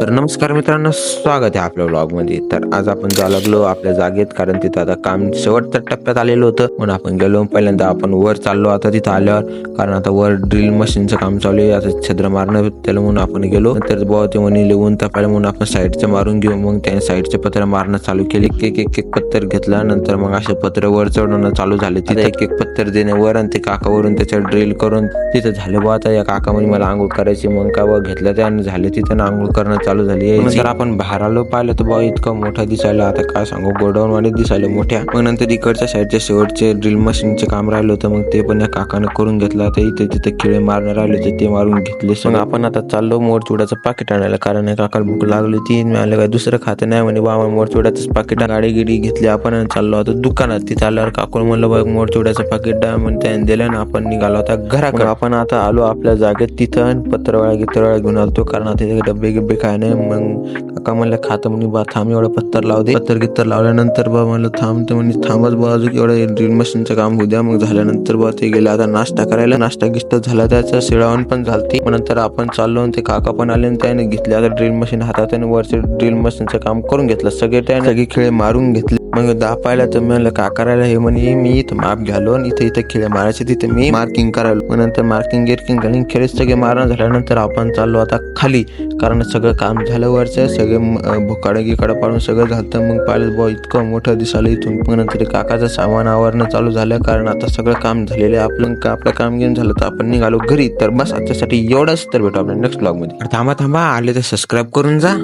तर नमस्कार मित्रांनो स्वागत आहे आपल्या ब्लॉगमध्ये तर आज आपण जाऊ लागलो आपल्या जागेत कारण तिथं आता काम शेवटच्या टप्प्यात आलेलं होतं. म्हणून आपण गेलो. पहिल्यांदा आपण वर चाललो. आता तिथं आल्यावर कारण आता वर ड्रिल मशीनचं काम चालू आहे. आता छिद्र मारणं त्याला म्हणून आपण गेलो. तर बुवा ते म्हणे लिहून तपायला म्हणून आपण साईडचं मारून घेऊ. मग त्याने साईडचे पत्र मारणं चालू केले. एक एक एक पत्तर घेतला. नंतर मग असे पत्र वर चढवणं चालू झाले. तिथे एक एक पत्तर देणे वर आणि ते काकावरून त्याच्यावर ड्रिल करून तिथं झाले. बुवा आता या काका मला आंघोळ करायची. मग का बुवा घेतलं ते आणि झाले. तिथं आंघोळ करणं चालू झाली नंतर आपण बाहेर आलो पाहिलं तर बुवा इतकं मोठा दिसायला आता काय सांगू गोडाऊन वाले दिसायला मोठ्या. मग नंतर इकडच्या साईडच्या शेवटचे ड्रिल मशीनचे काम राहिलं होतं मग ते पण या काकानं करून घेतलं. आता इथे तिथे खिळे मारणं राहिले होते ते मारून घेतले मग आपण आता चाललो मोरचुड्याचं पाकिट आणायला कारण या काकाला भूक लागली होती मिळालं काय दुसरं खातं नाही म्हणे बाबा मोरचुड्याचंच पाकिट गाडी गिडी घेतली आपण चाललो होतो दुकानात. तिथे आल्यावर काकून म्हणलं बघ मोरचुड्याचं पाकिट त्याने दिलं ना आपण निघालो होता घराकडे. आपण आता आलो आपल्या जागेत तिथं पत्रवाळा गित्रवाळा घेऊन आलतो कारण आता तिथे डबे गिब्बे काय नाही मग काका म्हणलं खातं. म्हणे बा थांब एवढं पत्तर लाव दे. पत्तर गित्तर लावल्यानंतर बा म्हणलं थांब. तर म्हणे थांबच बा अजून एवढं ड्रिल मशीनचं काम होऊ द्या. मग झाल्यानंतर बा ते गेले आता नाश्ता करायला. नाश्ता गिस्त झाला त्याचं शिळावण पण झालती. मग नंतर आपण चाललो आणि ते काका पण आले आणि त्याने घेतले. आता ड्रिल मशीन हातात आणि वरचे ड्रिल मशीनचं काम करून घेतलं. सगळे त्याने सगळे खेळ मारून घेतले. मग दहा पाहिला तर म्हणलं का करायला हे म्हणे मी इथं माप घालो आणि इथे इथे खेळ मारायचे तिथे मी मार्किंग करायलो. मग नंतर मार्किंग गिरकिंग घालून खेळ सगळे मारणं झाल्यानंतर आपण चाललो आता खाली. कारण सगळं काम झालं वरचं सगळे भोकाडं गिकाडं पाडून सगळं झालं मग पाहिलं बॉ इतकं मोठं दिसालं इथून. मग नंतर काकाचं सामान आवरणं चालू झालं. कारण आता सगळं काम झालेलं आहे. आपलं का आपलं काम घेऊन झालं तर आपण निघालो घरी. तर बस आजच्यासाठी एवढंच. तर भेटू आपल्या नेक्स्ट ब्लॉगमध्ये थांबा थांबा. आले तर सबस्क्राईब करून जा.